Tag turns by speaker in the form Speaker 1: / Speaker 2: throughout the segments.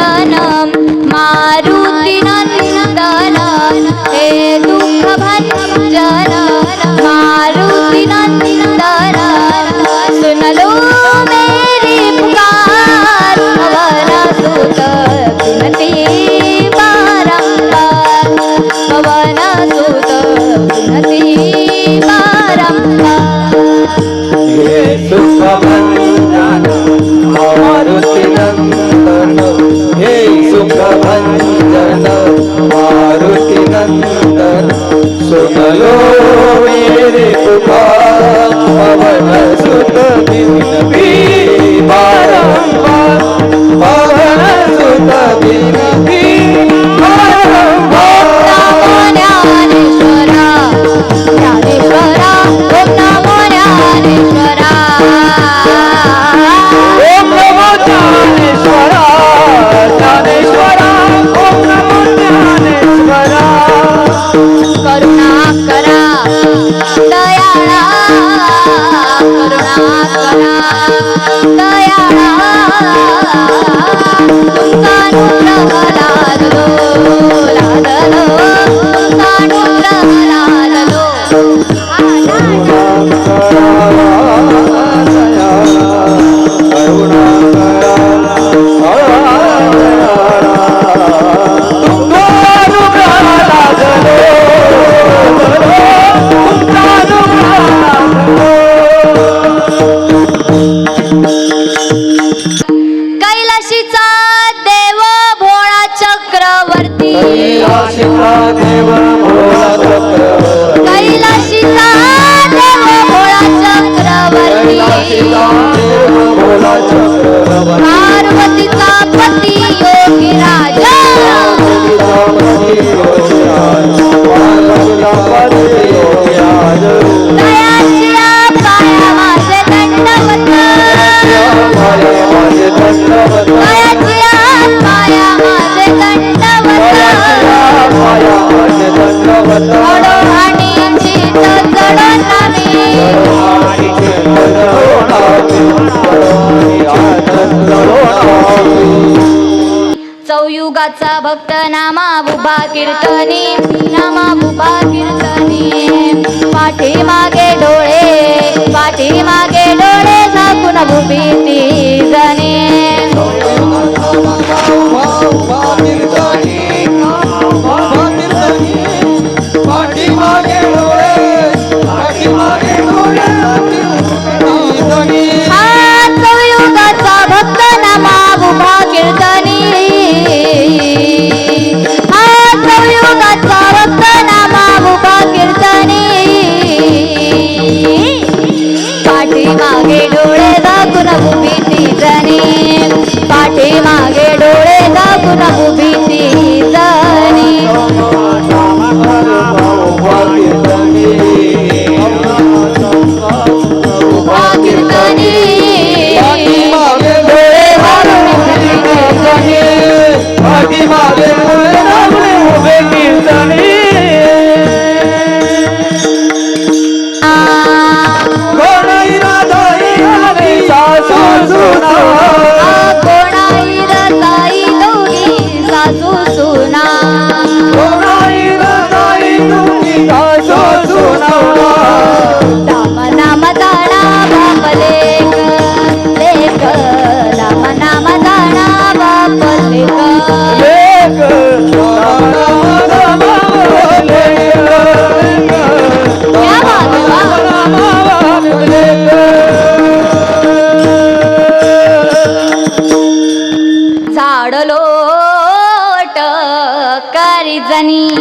Speaker 1: জনম देवाचा भक्त नामा बुबा कीर्तनी नामा बुबा कीर्तनी. पाठीमागे डोळे पाठीमागे डोळे झाकून भूमी ती जणी
Speaker 2: nih.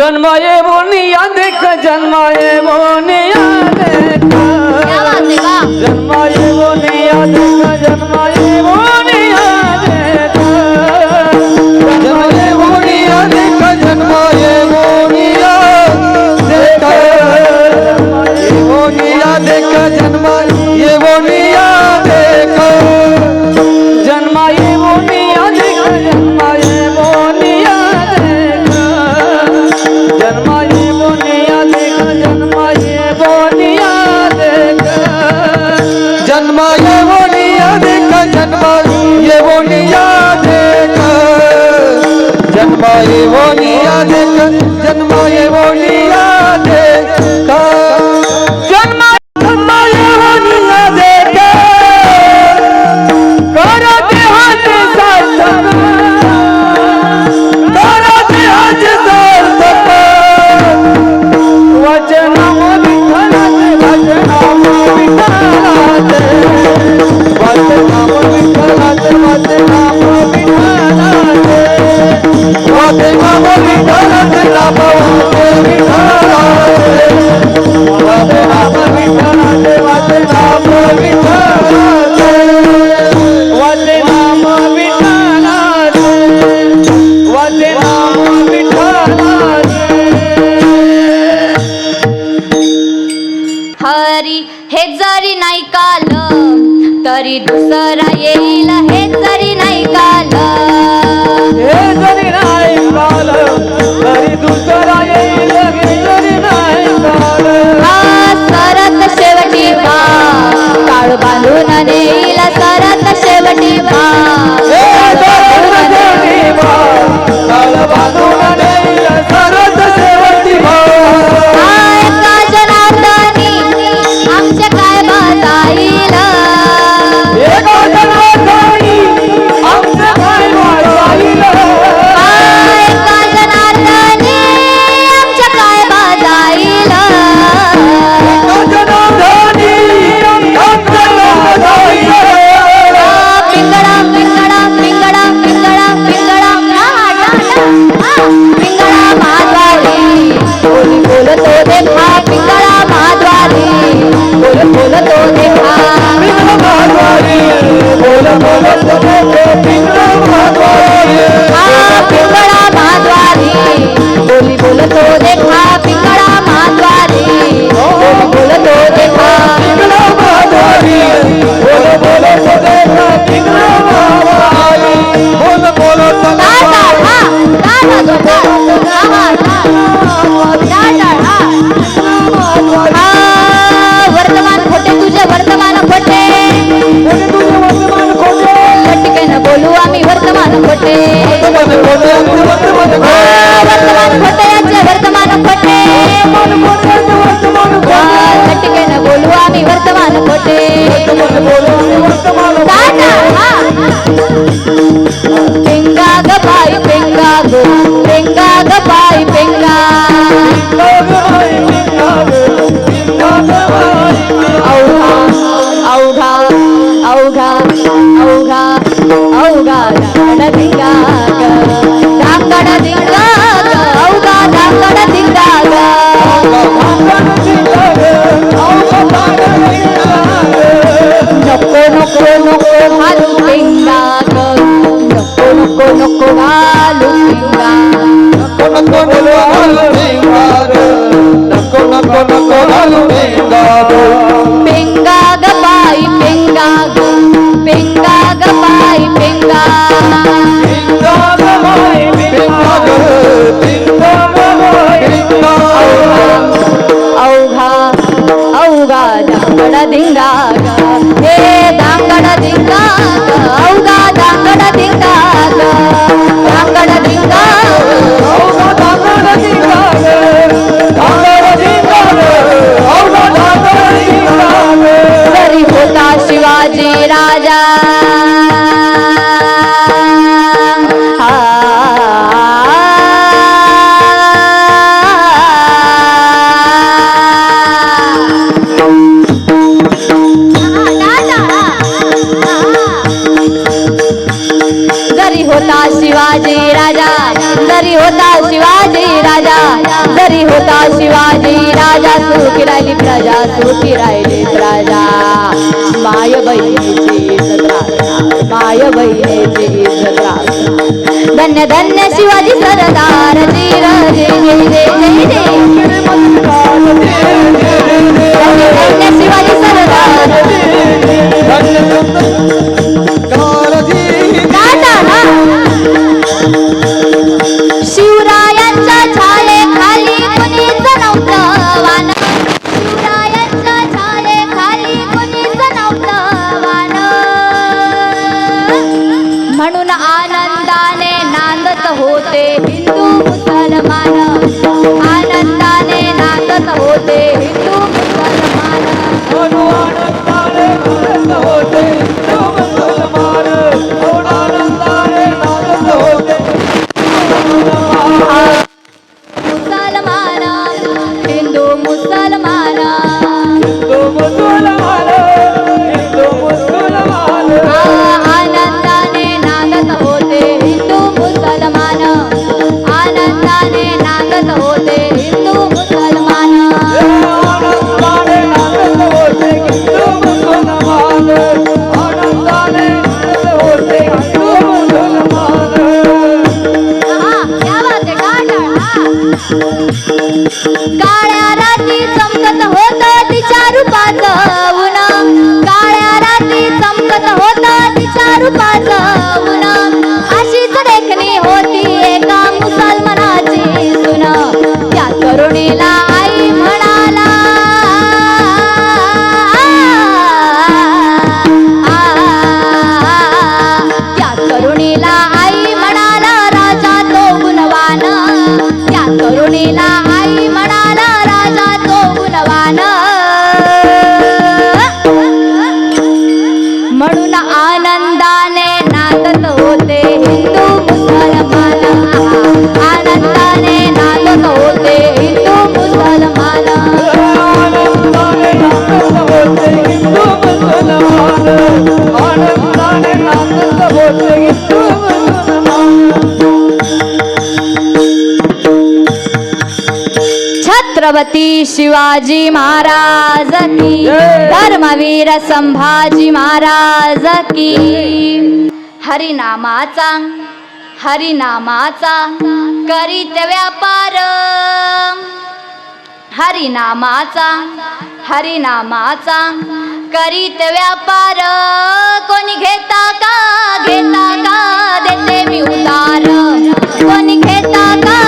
Speaker 3: जन्माए मोनिया देख जन्माए मोनिया देख। जन्माए venga. होता
Speaker 1: शिवाजी राजा सुखी राहिली प्रजा सुखी राहिली प्रजा माय बहिणीची माय बहिणीची धन्य धन्य शिवाजी सरदार जमकत होत तिच्या रूपात. आनंदाने नाचत होते हिंदू मुसलमान. आनंदाने नाचत होते हिंदू मुसलमान.
Speaker 3: आनंदाने नाचत होते हिंदू मुसलमान. आनंदाने नाचत होते हिंदू
Speaker 1: छत्रपती शिवाजी महाराज की। धर्मवीर संभाजी महाराज की। हरिनामाचा हरिनामाचा करीत व्यापार। हरिनामाचा हरिनामाचा करीत व्यापार। कोणी घेता का घेता का देते मी उतार। कोणी घेता का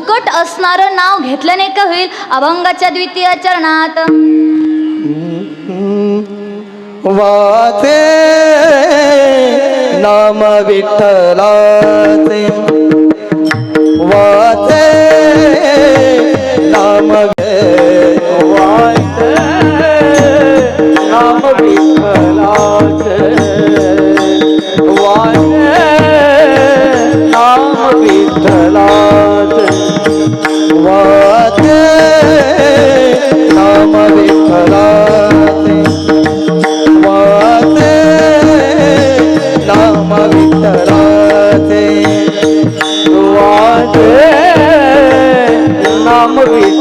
Speaker 1: फुकट असणारं नाव घेतलं का होईल? अभंगाच्या द्वितीय चरणात.
Speaker 3: वाचे नाम विठ्ठलाचे. वाचे नाम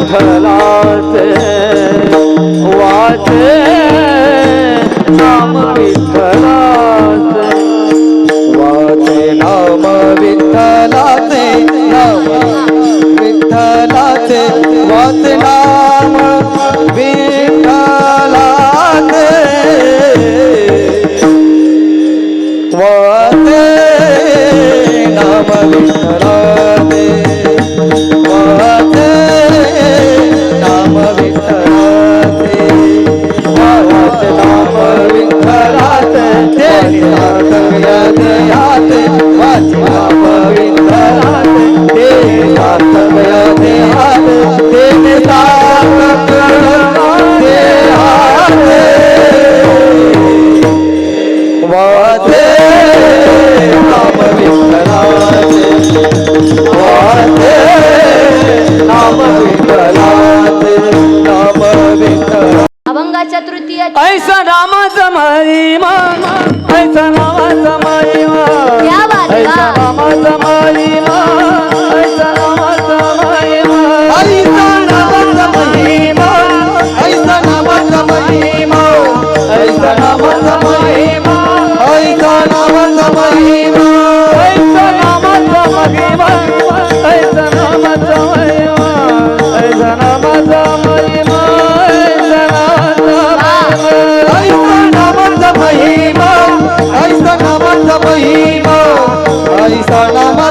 Speaker 3: 特辣 आईच्या नावाचा माईवा आईच्या नावाचा माईवा आईच्या
Speaker 1: नावाचा माईवा
Speaker 3: आईचा नावाचा महिमा आईचा नावाचा महिमा
Speaker 1: आईचा
Speaker 3: नावाचा महिमा आईचा नावाचा महिमा
Speaker 2: महिमा ऐसा
Speaker 3: नामा